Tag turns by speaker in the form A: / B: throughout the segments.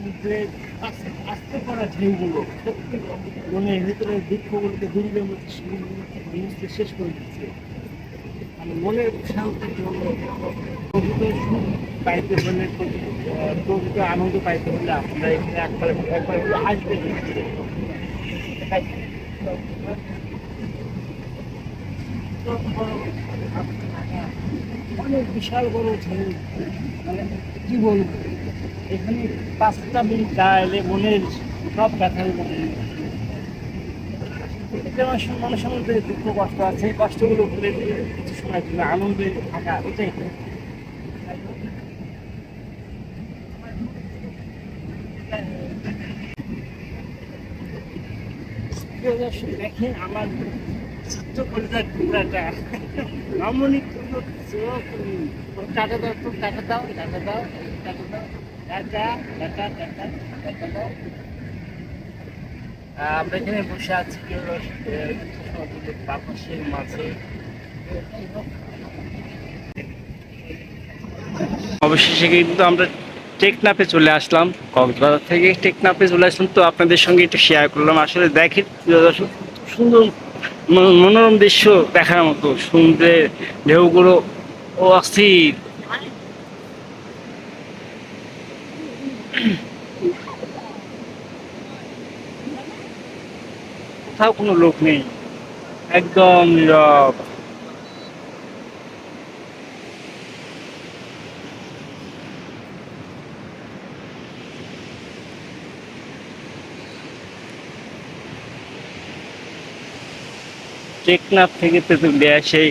A: সমুদ্রের আস্তে করা ঢেউগুলো মনের ভিতরে দুঃখগুলোকে দুর্গের মধ্যে শেষ করে দিচ্ছে। মানে মনের শান্তির জন্য প্রকৃত সুখ পাইতে হলে, প্রকৃত আনন্দ পাইতে হলে আপনারা এখানে একবার একবার হলে আসবেন অনেক বিশাল বড় ঢেউ মানে কি বলব? এখানে পাঁচটা মিনিট দাঁড়ালে মনের সব ব্যথা মানুষের মধ্যে দুঃখ, কষ্ট আছে, এই কষ্টগুলো ভুলে দিয়ে কিছু সময় জন্য আনন্দে থাকা এটাই দেখেন আমার ছোট্ট কলিজার টুকরাটা। চোখ টাটা দাও তো টাটা দাও টাটা দাও টাটা দাও। আমরা এখানে বসে আছি মাঝে। অবশেষে কিন্তু আমরা টেকনাপে চলে আসলাম। কক্সবাজার থেকে টেকনাপে চলে আসলাম। তো আপনাদের সঙ্গে একটু শেয়ার করলাম। আসলে দেখি সুন্দর মনোরম দৃশ্য দেখার মতো। সমুদ্রের ঢেউগুলো অস্থির। কোথাও কোনো লোক নেই। একদম নীরব। টেকনাফ থেকে তেঁতুলিয়া সেই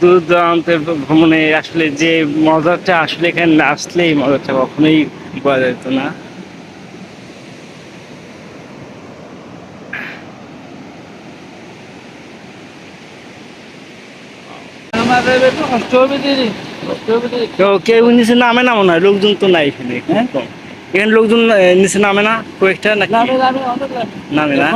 A: দূর দূরান্তের ভ্রমণে আসলে যে মজাটা আসলে এখানে আসলেই মজাটা কখনোই পাওয়া যেত না। তো কেউ নিচে নামে না মনে হয় লোকজন তো নাই এখানে কম। এখানে লোকজন নিচে নামে না কয়েকটা নাকি? নামে না?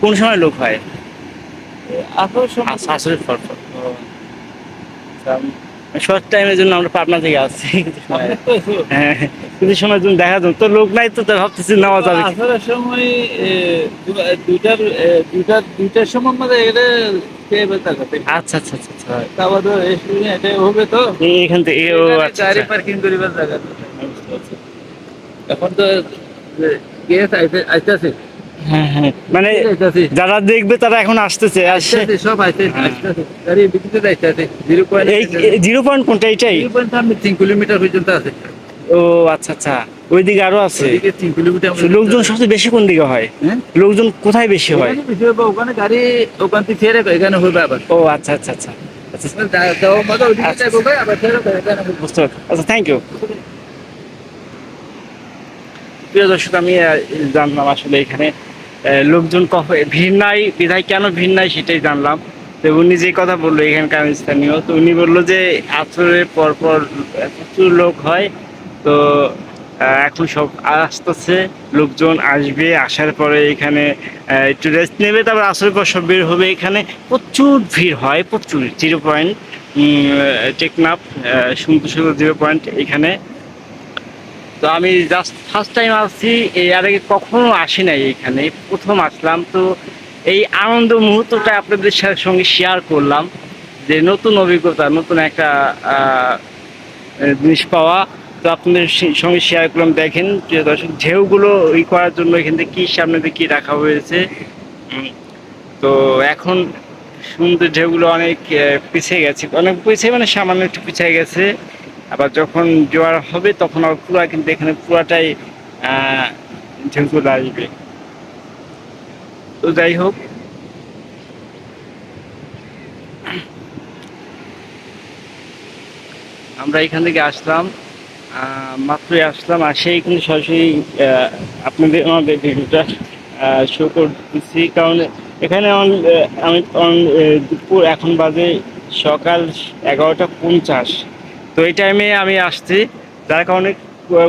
A: কোন সময় লোক হয়? শাশুড়ির ফল শর্ট টাইমের জন্য আমরা পাবনা থেকে আসছি। হ্যাঁ। কিছু সময় জন্য দেখা যাবে তো লোক নাই তো তাই ভাবতেছি নেওয়া যাবে
B: আসার সময় দুইটার দুইটার দুইটার সময় মধ্যে এটা
A: আচ্ছা আচ্ছা আচ্ছা আচ্ছা।
B: তারপর এটা হবে তো।
A: এখান থেকে ও আচ্ছা।
B: পার্কিং করিবার জায়গা এখন তো আইতেছে।
A: হ্যাঁ হ্যাঁ। মানে যারা দেখবে তারা এখন আসতেছে। আসছে
B: সব
A: হ্যাঁ।
B: জিরো পয়েন্ট
A: কোনটা
B: তিন কিলোমিটার পর্যন্ত আছে।
A: ও আচ্ছা আচ্ছা। ওইদিকে আরও আছে। লোকজন সবচেয়ে বেশি কোন দিকে হয়? লোকজন কোথায় বেশি হয়?
B: ওখানে গাড়ি ওখান থেকে ছেড়ে এখানে হবে আবার।
A: ও আচ্ছা আচ্ছা আচ্ছা। আচ্ছা।
B: ওদিকে
A: আচ্ছা। আচ্ছা থ্যাংক ইউ প্রিয় দর্শক আমি জানলাম আসলে এখানে লোকজন কখন ভিড় নাই, বিধায় কেন ভিড় নাই সেটাই জানলাম। তো উনি যে কথা বলল এখানকার স্থানীয়, তো উনি বলল যে আচরের পর পর প্রচুর লোক হয়। তো এখন সব আসতেছে, লোকজন আসবে, আসার পরে এখানে একটু রেস্ট নেবে, তারপর আসরের পর সব বের হবে। এখানে প্রচুর ভিড় হয়, প্রচুর জিরো পয়েন্ট টেকনাফ সমুদ্র সৈকত জিরো পয়েন্ট এখানে। তো আমি জাস্ট ফার্স্ট টাইম আসছি, এই আর আগে কখনো আসি নাই এখানে, প্রথম আসলাম। তো এই আনন্দ মুহূর্তটা আপনাদের সঙ্গে শেয়ার করলাম, যে নতুন অভিজ্ঞতা, নতুন একটা জিনিস পাওয়া। তো আপনাদের সঙ্গে শেয়ার করলাম, দেখেন যে দর্শক, ঢেউগুলো ই করার জন্য এখান থেকে কী সামনে দিয়ে কী রাখা হয়েছে। তো এখন সুন্দর ঢেউগুলো অনেক পিছিয়ে গেছে। অনেক পিছিয়ে মানে সামান্য একটু পিছিয়ে গেছে। আবার যখন জোয়ার হবে তখন আবার পুরা কিন্তু এখানে পুরাটাই ঢেউগুলো আসবে। তো যাই হোক। আমরা এখান থেকে আসলাম মাত্রই আসলাম আসেই কিন্তু সরাসরি আপনাদের, আমাদের ভিডিওটা শো করতেছি। কারণ এখানে আমি এখন বাজে সকাল এগারোটা পঞ্চাশ। তো এই টাইমে আমি আসছি। যার কারণে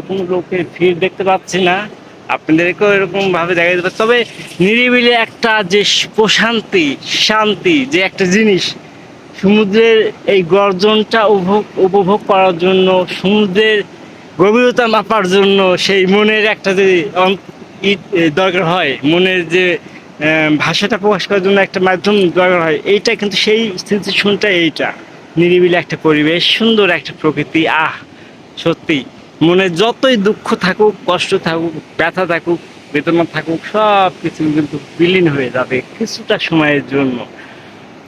A: কোনো লোকের ভিড় দেখতে পাচ্ছি না। আপনাদেরকেও এরকম ভাবে দেখা যেতে পারে। তবে নিরিবিলি একটা যে প্রশান্তি, শান্তি, যে একটা জিনিস, সমুদ্রের এই গর্জনটা উপভোগ উপভোগ করার জন্য, সমুদ্রের গভীরতা মাপার জন্য সেই মনের একটা যে দরকার হয়। মনের যে ভাষাটা প্রকাশ করার জন্য একটা মাধ্যম দরকার হয়। এইটা কিন্তু সেই সিচুয়েশনটা এইটা। নিরিবিলি একটা পরিবেশ, সুন্দর একটা প্রকৃতি, আহ, সত্যি। মনে যতই দুঃখ থাকুক, কষ্ট থাকুক, ব্যথা থাকুক, বেদনা থাকুক সব কিছু কিন্তু বিলীন হয়ে যাবে কিছুটা সময়ের জন্য।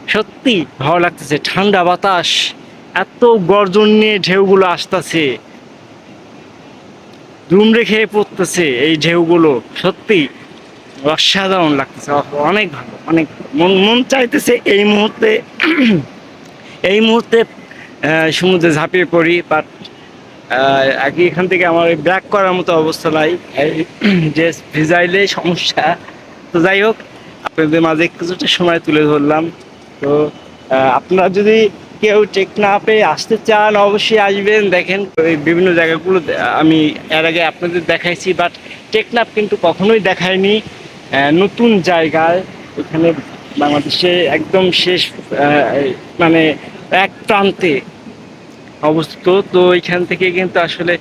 A: সত্যি ভালো লাগতেছে, ঠান্ডা বাতাস, এত গর্জন নিয়ে ঢেউগুলো আসতেছে। দুমড়ে খেয়ে পড়তেছে এই ঢেউগুলো, সত্যি অসাধারণ লাগতেছে। অনেক ভালো, অনেক। মন মন চাইতেছে এই মুহূর্তে। এই মুহূর্তে সমুদ্রে ঝাঁপিয়ে পড়ি বাট আগে এখান থেকে আমার ব্যাক করার মতো অবস্থা নাই। যে ভিজাইলে সমস্যা। তো যাই হোক, আপনাদের মাঝে কিছুটা সময় তুলে ধরলাম। তো আপনারা যদি কেউ টেকনাপে আসতে চান, অবশ্যই আসবেন। দেখেন বিভিন্ন জায়গাগুলো, আমি এর আগে আপনাদের দেখাইছি বাট টেকনাপ কিন্তু কখনোই দেখায়নি নতুন জায়গায় এখানে বাংলাদেশে একদম শেষ মানে এক প্রান্তে অবস্থিত। তো এখান থেকে কিন্তু আসলে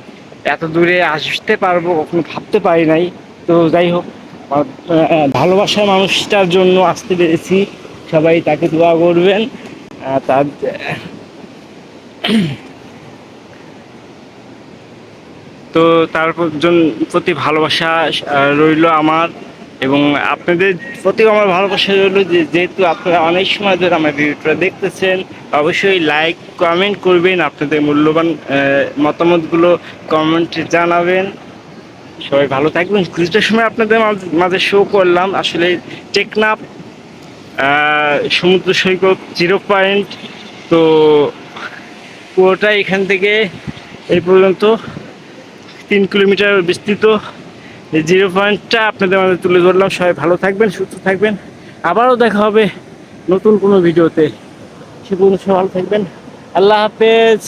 A: এত দূরে আসতে পারব কখনো ভাবতে পারি নাই। তো যাই হোক ভালোবাসার মানুষটার জন্য আসতে পেরেছি। সবাই তাকে দোয়া করবেন। তার, তো তার প্রতি ভালোবাসা রইল আমার। এবং আপনাদের প্রতি আমার ভালোবাসা রইল যে যেহেতু আপনারা অনেক সময় ধরে আমার ভিডিওটা দেখতেছেন, অবশ্যই লাইক কমেন্ট করবেন, আপনাদের মূল্যবান মতামতগুলো কমেন্টে জানাবেন। সবাই ভালো থাকবেন। কিছুটা সময় আপনাদের মাঝ- মাঝে শো করলাম। আসলে টেকনাপ সমুদ্র সৈকত জিরো পয়েন্ট তো পুরোটা এখান থেকে এই পর্যন্ত। তিন কিলোমিটার বিস্তৃত। এই জিরো পয়েন্টটা আপনাদের মাঝে তুলে ধরলাম। সবাই ভালো থাকবেন, সুস্থ থাকবেন। আবারও দেখা হবে নতুন কোনো ভিডিওতে। সে পর্যন্ত সবাই ভালো থাকবেন। আল্লাহ হাফেজ।